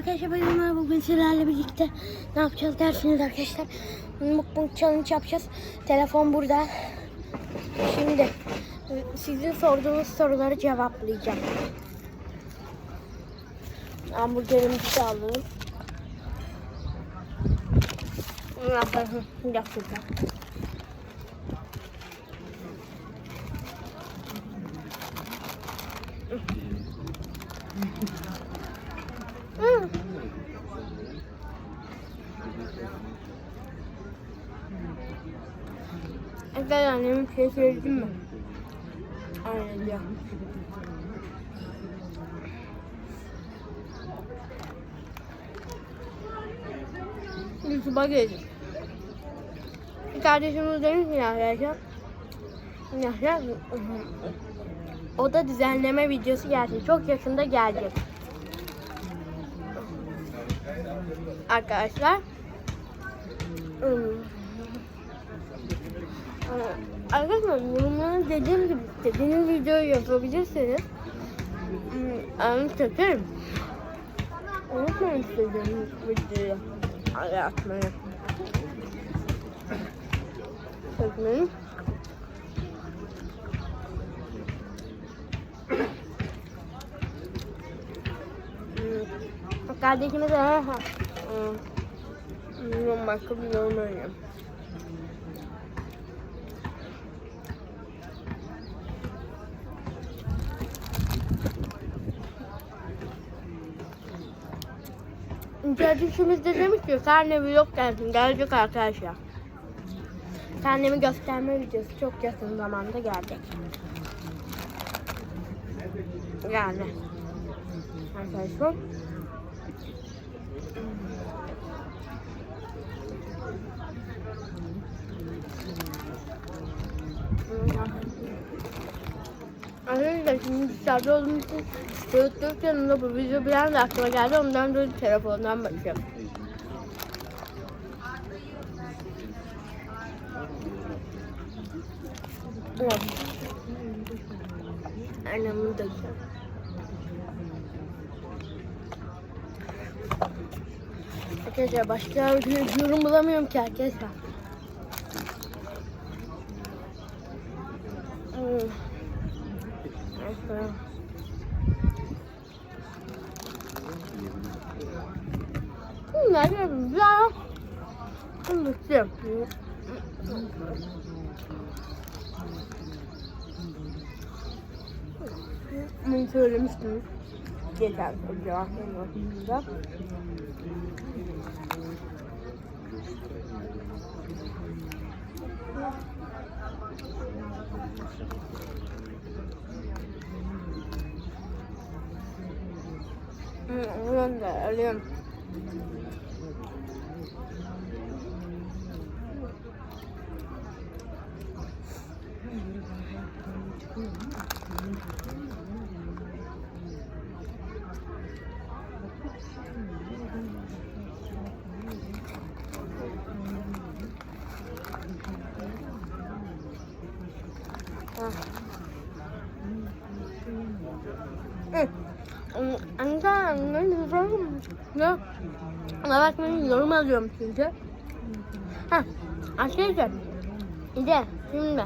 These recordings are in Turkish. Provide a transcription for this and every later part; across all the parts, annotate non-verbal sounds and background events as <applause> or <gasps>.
Arkadaşlar bayramlar bugün sizlerle birlikte ne yapacağız dersiniz arkadaşlar. Mukbang challenge yapacağız. Telefon burada. Şimdi sizin sorduğunuz soruları cevaplayacağım. Hamburgerimizi alalım. Yapalım. Yapacağım. Efendim annemin şey söyledim mi? Aynen diyor. YouTube'a geldik. Bir kardeşimiz demiş ki arkadaşlar. Arkadaşlar o da düzenleme videosu gelecek. Çok yakında gelecek. Arkadaşlar. Hmm. Arkadaşlar yorumlara dediğim gibi istediğiniz videoyu yapabilirsiniz. Hmm, Ben çekerim. Unutmayın istediğiniz videoyu. Atmayı. Çekmeyi. Hmm. Kardeşimiz de. Hmm. Başka bir yorum öyle. Kardeşimiz de demiş ki karne vlog gelsin gelecek arkadaşlar. Karnemi gösterme videosu çok yakın zamanda gelecek. Yani. Arkadaşlar. Arkadaşlar şimdi dışarıda olduğum için YouTube yanında bu video bir anda aklıma geldi. Ondan dolayı telefondan bakıyorum. De güzel. Arkadaşlar başka bir yorum bulamıyorum ki arkadaşlar. Hmm, Nerede güzel. Unuttum. Bunu söylemiştim. Geçen cevaplarımda. Buradan da alıyorum. Hı. Ya. Ama bak ben yorum alıyorum çünkü. Ha, arkadaşlar. Bir de şimdi.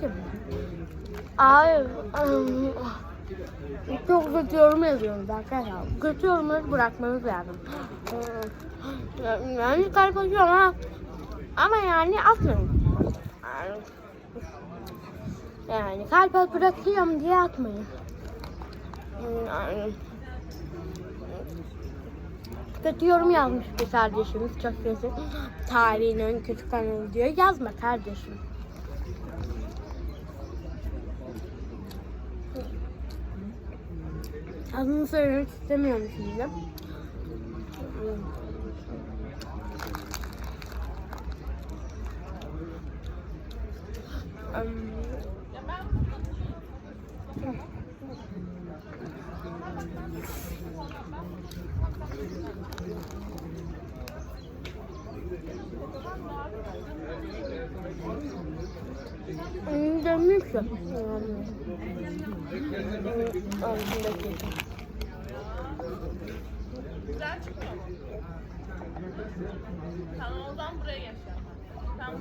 Ki. Ay, çok kötü yorum yazıyorsunuz arkadaşlar. Kötü yorumları bırakmanız lazım. Yani kalp atıyor ama ama yani atmayın. Yani, kalp bırakıyorum diye atmayın. Yani, kötü yorum yazmış bir kardeşimiz çok kötü. Tarihin en kötü kanalı diyor. Yazma kardeşim. Adını söylemek istemiyorum şimdi. Demiş ya. Ağzındaki. Tamam o zaman buraya geçeceğim. Tamam.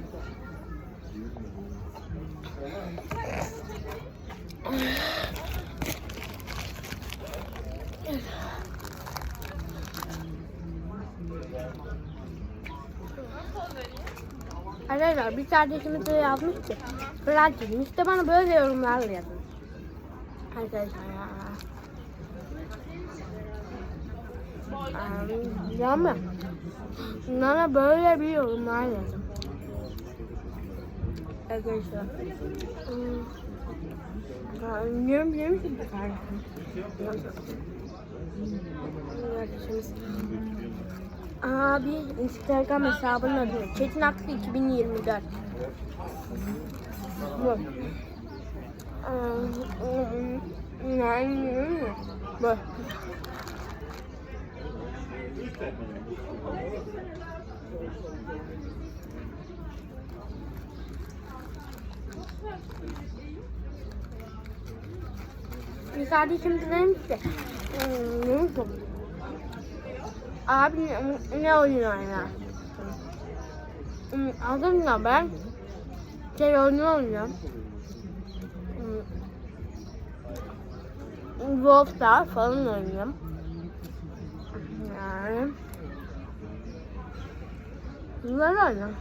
Nasıl vereyim? Arkadaşlar bir kardeşimiz de yazmış ki Fırat'cığım işte bana böyle yorumlarla yazın. Arkadaşlar ya. Aa, Ya mı? Bunlara böyle bir yorumlar yazın. Arkadaşlar. Hmm. Ha, Biliyorum biliyor musun bu kardeşim? Kardeşimiz. Abi Instagram hesabının adı Çetin Aksı 2024. Bu. Bu. Bir kardeşim de demiş ki "Hmm, ne oldu? Abi ne, ne oyun oynar? Hmm, Aslında ben şey oyunu oynuyorum. Hmm, Wolfstar falan oynuyorum. Yani bunları oynuyorum.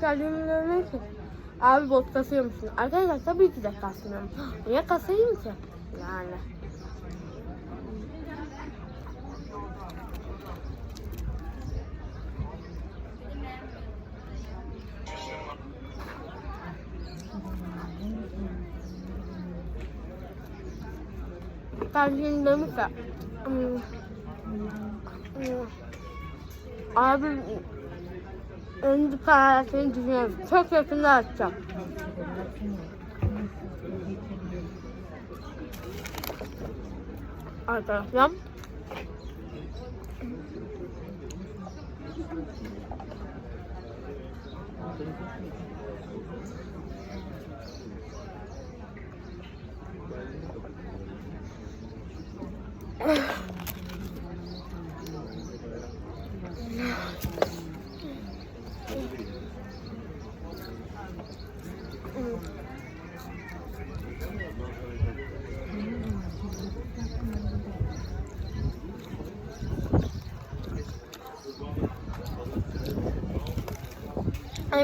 Kardeşim demiş ki Abi bot kasıyor musun? Arkadaşlar tabii ki de kasmıyorum. <gasps> Niye kasayım ki? Yani. Kardeşim demiş ki "Hmm, hmm, Abi Önce parasını düşünüyorum. Çok yakında atacağım. Arkadaşlar. Hani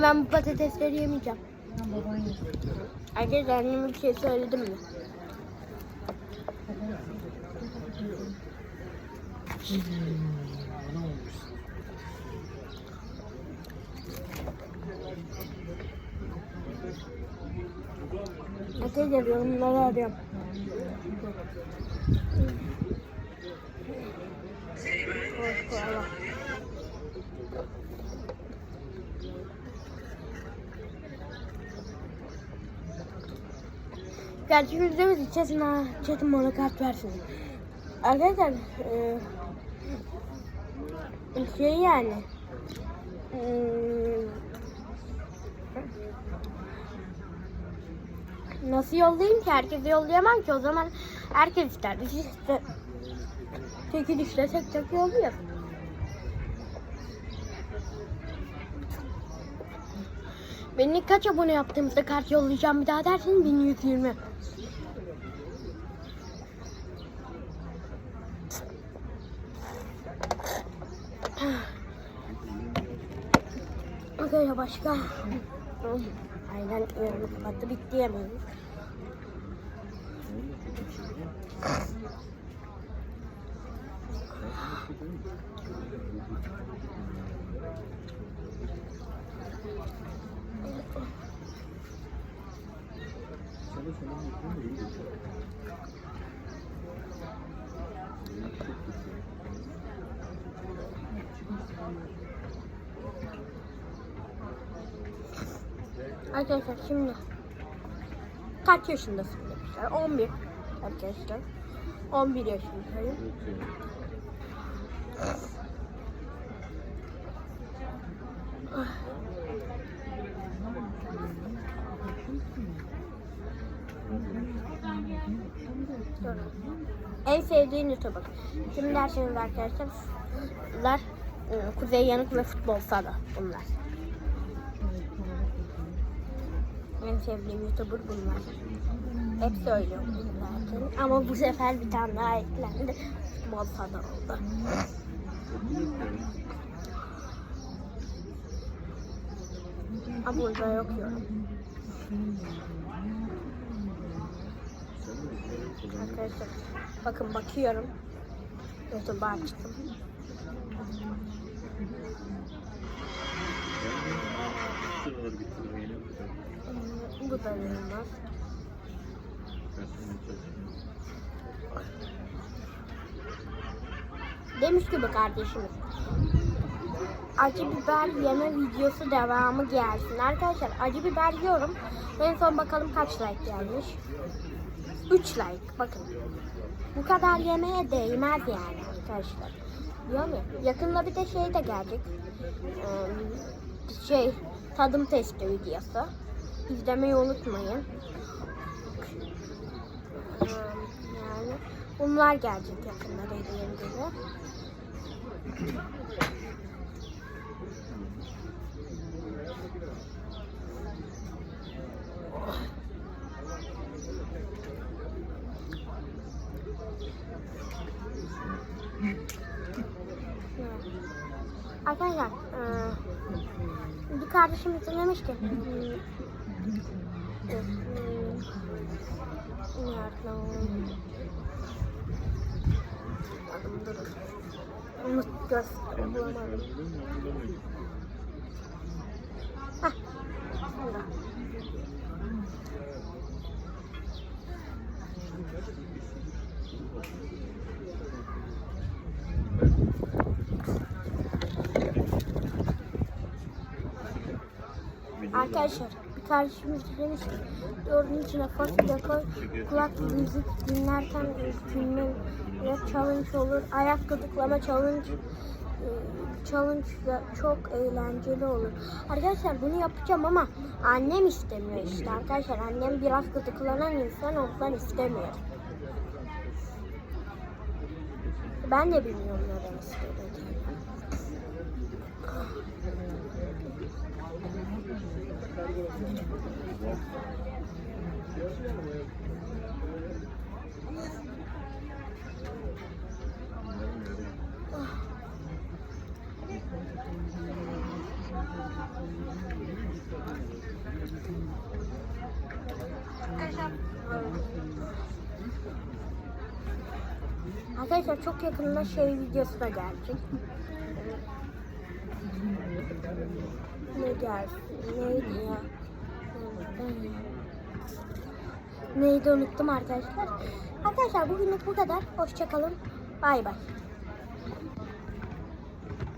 ben bu patatesleri yemeyeceğim. Arkadaşlar anneme bir şey söyledim mi? Arkadaşlar yorumları arıyorum. Hoş koyalım. Gerçek yüzümüz için çetin bana kart versin. Arkadaşlar e, şey yani hmm, nasıl yollayayım ki herkese yollayamam ki o zaman herkes ister işte çekilişle tek tek yolluyor. Beni kaç abone yaptığımızda kart yollayacağım bir daha dersin 1120. başka. Aynen yorum kapattı bitti yemeğimiz. Arkadaşlar şimdi kaç yaşındasın demişler. 11 arkadaşlar. 11 yaşındayım. En sevdiğin YouTuber. Şimdi dersiniz arkadaşlar. E, Kuzey Yanık ve Futbol Sada bunlar. En sevdiğim YouTuber bunlar. Hep söylüyorum zaten. Ama bu sefer bir tane daha eklendi. Futbol Sada oldu. Ama burada yok yorum. Arkadaşlar bakın bakıyorum. YouTube'a açtım. Bu. Derslerini çalışıyorum. Demiş gibi kardeşimiz. Acı biber yeme videosu devamı gelsin. Arkadaşlar acı biber yiyorum. En son bakalım kaç like gelmiş. 3 like bakın. Bu kadar yemeye değmez yani arkadaşlar. Diyorum ya. Yakında bir de şey de gelecek. Ee, şey tadım testi videosu. İzlemeyi unutmayın. Ee, yani bunlar gelecek yakında dediğim gibi. Arkadaşlar eee, bir kardeşimiz de göz bulamadım. Hah. Burada. Arkadaşlar bir kardeşimiz demiş ki yoğurdun içine fasulye koy kulak müzik dinlerken filmin ya challenge olur ayak gıdıklama challenge e, challenge da çok eğlenceli olur. Arkadaşlar bunu yapacağım ama annem istemiyor işte arkadaşlar annem biraz gıdıklanan insan ondan istemiyor. Ben de bilmiyorum neden istemediğini. Arkadaşlar çok yakında şey videosu da gelecek. Ne gelsin? Neydi ya? Neydi unuttum arkadaşlar. Arkadaşlar bugünlük bu kadar. Hoşçakalın. Bay bay.